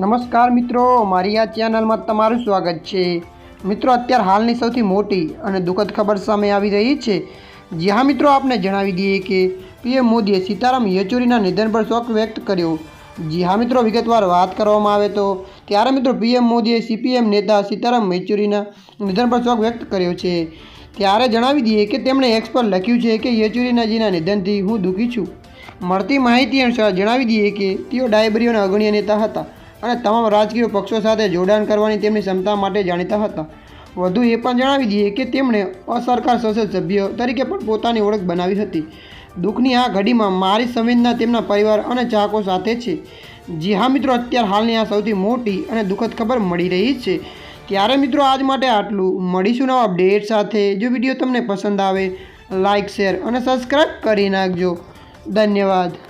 નમસ્કાર મિત્રો, મારી આ ચેનલમાં તમારું સ્વાગત છે. મિત્રો, અત્યારે હાલની સૌથી મોટી અને દુઃખદ ખબર સામે આવી રહી છે. જે હા મિત્રો, આપને જણાવી દઈએ કે પીએમ મોદીએ સીતારામ યેચુરીના નિધન પર શોક વ્યક્ત કર્યો. જી હા મિત્રો, વિગતવાર વાત કરવામાં આવે તો, ત્યારે મિત્રો પીએમ મોદીએ સીપીએમ નેતા સીતારામ યેચુરીના નિધન પર શોક વ્યક્ત કર્યો છે. ત્યારે જણાવી દઈએ કે તેમણે એક્સ પર લખ્યું છે કે યેચુરીનાજીના નિધનથી હું દુઃખી છું. મળતી માહિતી અનુસાર જણાવી દઈએ કે તેઓ ડાયબરીઓના અગણ્ય નેતા હતા. અને તમામ રાજકીય પક્ષો સાથે જોડાણ કરવાની તેમની ક્ષમતા માટે જાણીતા હતા. વધુ એ પણ જણાવી દઈએ કે તેમણે અસરકાર સંસદ સભ્ય તરીકે પણ પોતાની ઓળખ બનાવી હતી. દુઃખની આ ઘડીમાં મારી સંવેદના તેમના પરિવાર અને ચાહકો સાથે છે. જી હા મિત્રો, અત્યારે હાલની આ સૌથી મોટી અને દુઃખદ ખબર મળી રહી છે. ત્યારે મિત્રો, આજ માટે આટલું. મળીશું નવા અપડેટ સાથે. જો વીડિયો તમને પસંદ આવે લાઇક શેર અને સબસ્ક્રાઈબ કરી નાખજો. ધન્યવાદ.